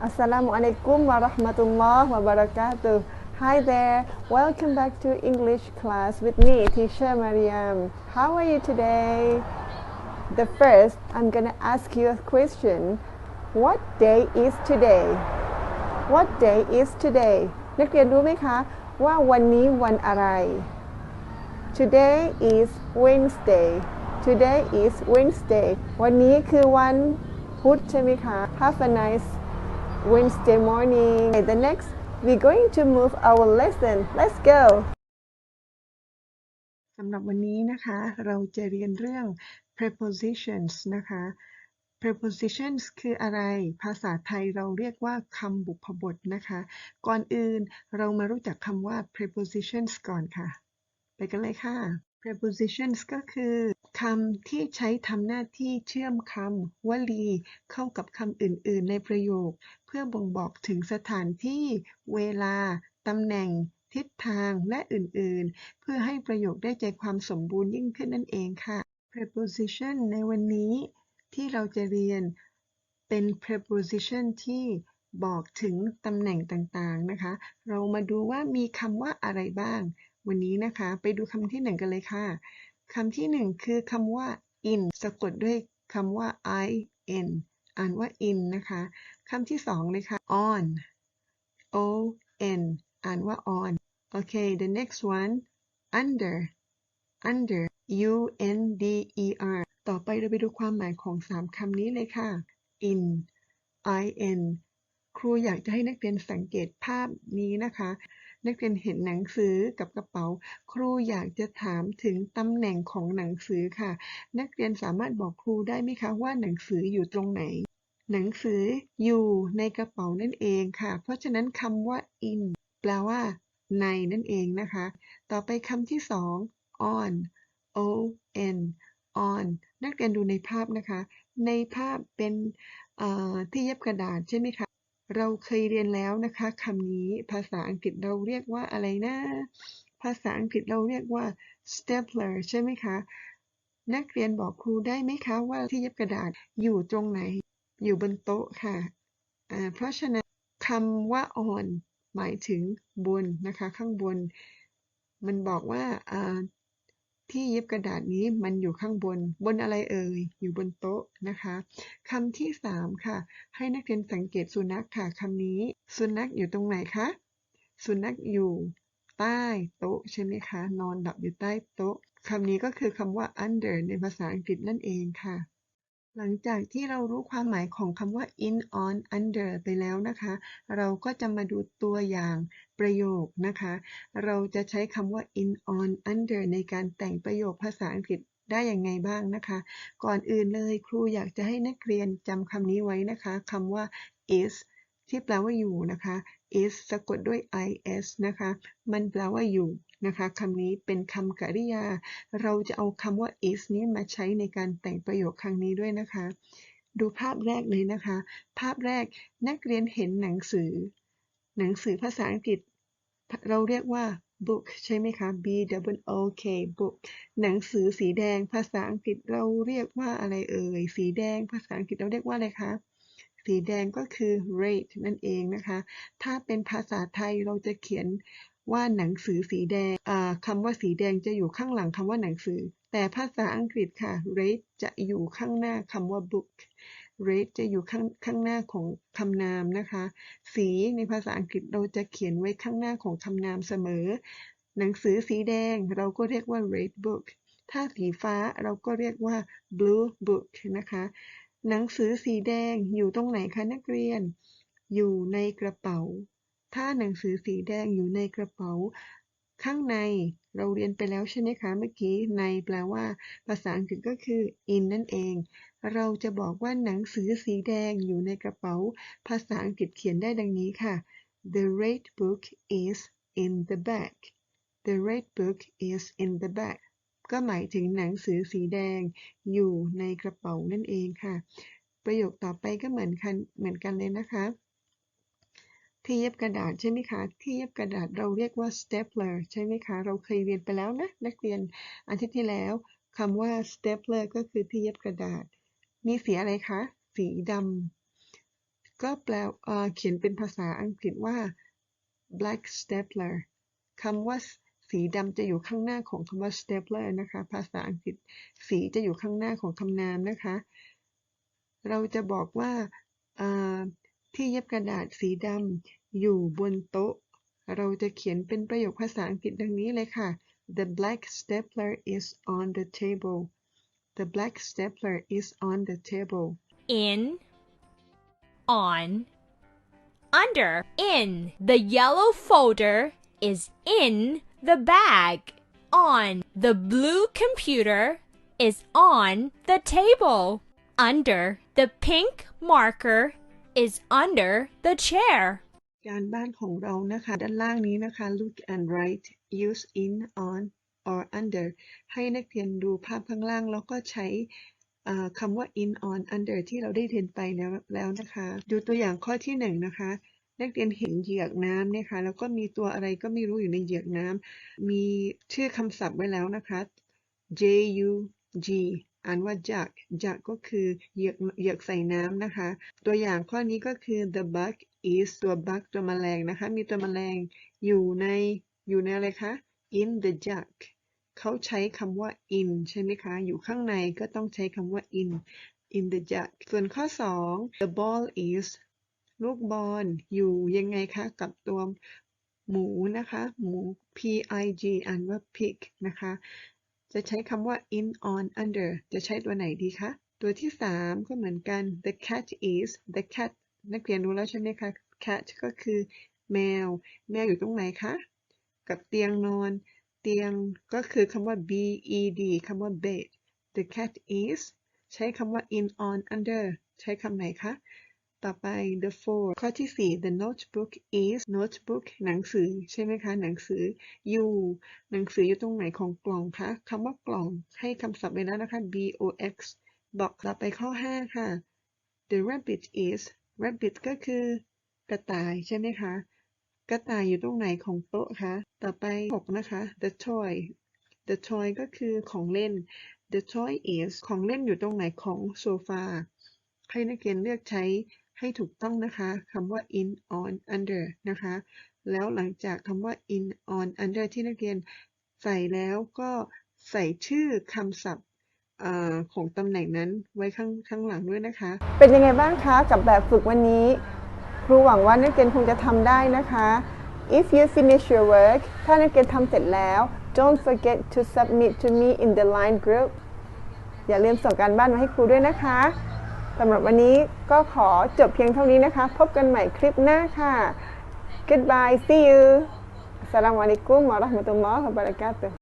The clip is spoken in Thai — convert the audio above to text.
Assalamu alaikum wa rahmatullah wa barakatuh. Hi there, welcome back to English class with me, teacher Mariam. How are you today? The first, I'm gonna ask you a question. What day is today? What day is today? นักเรียนรู้ไหมคะ ว่าวันนี้วันอะไร Today is Wednesday. Today is Wednesday. วันนี้คือวันพุธใช่ไหมคะ Have a nice Wednesday morning. Okay, the next, we're going to move our lesson. Let's go. สำหรับวันนี้นะคะ เราจะเรียนเรื่อง prepositions นะคะ prepositions คืออะไร ภาษาไทยเราเรียกว่าคำบุพบทนะคะ ก่อนอื่นเรามารู้จักคำว่า prepositions ก่อนค่ะ ไปกันเลยค่ะ prepositions ก็คือ คำที่ใช้ทำหน้าที่เชื่อมคำ วลี เข้ากับคำอื่น ๆ ในประโยค เพื่อบ่งบอกถึงสถานที่ เวลา ตำแหน่ง ทิศทาง และอื่น ๆ เพื่อให้ประโยคได้ใจความสมบูรณ์ยิ่งขึ้นนั่นเองค่ะ preposition ในวันนี้ที่เราจะเรียนเป็น preposition ที่บอกถึงตำแหน่งต่าง ๆ นะคะ เรามาดูว่ามีคำว่าอะไรบ้าง วันนี้นะคะ ไปดูคำที่หนึ่งกันเลยค่ะ คำที่หนึ่งคือคำว่า in สะกดด้วยคำว่า i n อ่านว่า in นะคะคำที่สองเลยค่ะ on o n อ่านว่า on โอเค the next one under under u n d e r ต่อไปเราไปดูความหมายของสามคำนี้เลยค่ะ in i n ครูอยากจะให้นักเรียนสังเกตภาพนี้นะคะ นักเรียนเห็นหนังสือกับกระเป๋า ครูอยากจะถามถึงตำแหน่งของหนังสือค่ะ นักเรียนสามารถบอกครูได้ไหมคะว่าหนังสืออยู่ตรงไหน หนังสืออยู่ในกระเป๋านั่นเองค่ะ เพราะฉะนั้นคำว่า in แปลว่า ในนั่นเองนะคะ ต่อไปคำที่สอง on o n on นักเรียนดูในภาพนะคะ ในภาพเป็นที่เย็บกระดาษใช่ไหมคะ เราเคยเรียนแล้วนะคะคำนี้ภาษาอังกฤษเราเรียกว่าอะไรนะ ภาษาอังกฤษเราเรียกว่า stapler ใช่ไหมคะ นักเรียนบอกครูได้ไหมคะว่าที่เย็บกระดาษอยู่ตรงไหน อยู่บนโต๊ะค่ะอ่าเพราะฉะนั้นคำว่า on หมายถึงบนนะคะ ข้างบน มันบอกว่า ที่เย็บกระดาษนี้มันอยู่ข้างบน บนอะไรเอ่ย อยู่บนโต๊ะนะคะคำที่สามค่ะ ให้นักเรียนสังเกตสุนัขค่ะคำนี้ สุนัขอยู่ตรงไหนคะ สุนัขอยู่ใต้โต๊ะใช่ไหมคะ นอนหลับอยู่ใต้โต๊ะคำนี้ก็คือคำว่า under ในภาษาอังกฤษนั่นเองค่ะ หลังจากที่เรารู้ความหมายของคำว่า in on under ไปแล้วนะคะ เราก็จะมาดูตัวอย่างประโยคนะคะ เราจะใช้คำว่า in on under ในการแต่งประโยคภาษาอังกฤษได้อย่างไงบ้างนะคะ ก่อนอื่นเลยครูอยากจะให้นักเรียนจำคำนี้ไว้นะคะคำว่า is ที่แปลว่าอยู่นะคะ is สะกดด้วย is นะคะ มันแปลว่าอยู่นะคะคำนี้เป็นคำกริยา เราจะเอาคำว่า is นี้มาใช้ในการแต่งประโยคครั้งนี้ด้วยนะคะ ดูภาพแรกเลยนะคะ ภาพแรกนักเรียนเห็นหนังสือ หนังสือภาษาอังกฤษ เราเรียกว่า book ใช่ไหมคะ b w o k book หนังสือสีแดงภาษาอังกฤษเราเรียกว่าอะไรเอ่ย สีแดงภาษาอังกฤษเราเรียกว่าอะไรคะ สีแดงก็คือ red นั่นเองนะคะ ถ้าเป็นภาษาไทยเราจะเขียนว่าหนังสือสีแดงคำว่าสีแดงจะอยู่ข้างหลังคำว่าหนังสือ แต่ภาษาอังกฤษค่ะ red จะอยู่ข้างหน้าคำว่า book red จะอยู่ข้างข้างหน้าของคำนามนะคะ สีในภาษาอังกฤษเราจะเขียนไว้ข้างหน้าของคำนามเสมอ หนังสือสีแดงเราก็เรียกว่า red book ถ้าสีฟ้าเราก็เรียกว่า blue book นะคะ หนังสือสีแดงอยู่ตรงไหนคะนักเรียน อยู่ในกระเป๋า ถ้าหนังสือสีแดงอยู่ในกระเป๋า ข้างในเราเรียนไปแล้วใช่ไหมคะเมื่อกี้ ในแปลว่า ภาษาอังกฤษก็คือ in นั่นเอง เราจะบอกว่าหนังสือสีแดงอยู่ในกระเป๋า ภาษาอังกฤษเขียนได้ดังนี้ค่ะ The red book is in the bag The red book is in the bag ก็หมายถึงหนังสือสีแดงอยู่ในกระเป๋านั่นเองค่ะ ประโยคต่อไปก็เหมือนกันเหมือนกันเลยนะคะ ที่เย็บกระดาษใช่ไหมคะ ที่เย็บกระดาษเราเรียกว่า stapler ใช่ไหมคะ เราเคยเรียนไปแล้วนะ นักเรียนอาทิตย์ที่แล้วคำว่า stapler ก็คือที่เย็บกระดาษ มีสีอะไรคะ สีดำก็แปลเเขียนเป็นภาษาอังกฤษว่า black stapler คำว่า สีดำจะอยู่ข้างหน้าของคำว่า stapler นะคะ ภาษาอังกฤษ สีจะอยู่ข้างหน้าของคำนามนะคะ เราจะบอกว่าที่เย็บกระดาษสีดำอยู่บนโต๊ะ เราจะเขียนเป็นประโยคภาษาอังกฤษดังนี้เลยค่ะ The black stapler is on the table The black stapler is on the table in, on, under, in. The yellow folder is in the bag. On. The blue computer is on the table. Under. The pink marker is under the chair. การบ้านของเรานะคะ ด้านล่างนี้นะคะ look and write use in on or under ให้นักเรียนดูภาพข้างล่างแล้วก็ใช้เอ่อคำว่า in on under ที่เราได้เรียนไปแล้วแล้วนะคะ ดูตัวอย่างข้อที่หนึ่งนะคะ นักเรียนเห็นเหยือกน้ำนี่ยค่ะแล้วก็มีตัวอะไรก็ไม่รู้อยู่ในเหยือกน้ำมีชื่อคำศัพท์ไว้แล้วนะคะ J U G อ่านว่า jug jug ก็คือเหยือกเหยือกใส่น้ำนะคะ ตัวอย่างข้อนี้ก็คือ the bug is ตัว bug ตัวแมลงนะคะ มีตัวแมลงอยู่ในอยู่ในอะไรคะ in the jug เขาใช้คำว่า in ใช่ไหมคะ อยู่ข้างในก็ต้องใช้คำว่า in in the jug ส่วนข้อ 2 the ball is ลูกบอลอยู่ยังไงคะ กับตัวหมูนะคะ หมู p i g อ่านว่า pig นะคะ จะใช้คำว่า in on under จะใช้ตัวไหนดีคะ ตัวที่ 3 ก็เหมือนกัน the cat is the cat นักเรียนรู้แล้วใช่ไหมคะ cat ก็คือแมว แมวอยู่ตรงไหนคะ กับเตียงนอน เตียงก็คือคำว่า bed คำว่า bed the cat is ใช้คำว่า in on under ใช้คำไหนคะ ต่อไป the four ข้อที่ 4 the notebook is notebook หนังสือใช่ไหมคะ หนังสืออยู่หนังสืออยู่ตรงไหนของกล่องคะคำว่ากล่องให้คำศัพท์ไว้แล้วนะคะ b o x บอกต่อไปข้อ 5 ค่ะ the rabbit is rabbit ก็คือกระต่ายใช่ไหมคะ กระต่ายอยู่ตรงไหนของโต๊ะคะ ต่อไป 6 นะคะ the toy the toy ก็คือของเล่น the toy is ของเล่นอยู่ตรงไหนของโซฟาให้นักเรียนเลือกใช้ ให้ถูกต้องนะคะคำว่า in on under นะคะ แล้วหลังจากคำว่า in on under ที่นักเรียนใส่แล้วก็ใส่ชื่อคำศัพท์ของตำแหน่งนั้นไว้ข้างข้างหลังด้วยนะคะ เป็นยังไงบ้างคะกับแบบฝึกวันนี้ ครูหวังว่านักเรียนคงจะทำได้นะคะ If you finish your work ถ้านักเรียนทำเสร็จแล้ว don't forget to submit to me in the line group อย่าลืมส่งการบ้านมาให้ครูด้วยนะคะ สำหรับวันนี้ก็ขอจบเพียงเท่านี้นะคะ พบกันใหม่คลิปหน้าค่ะ goodbye see you assalamualaikum warahmatullahi wabarakatuh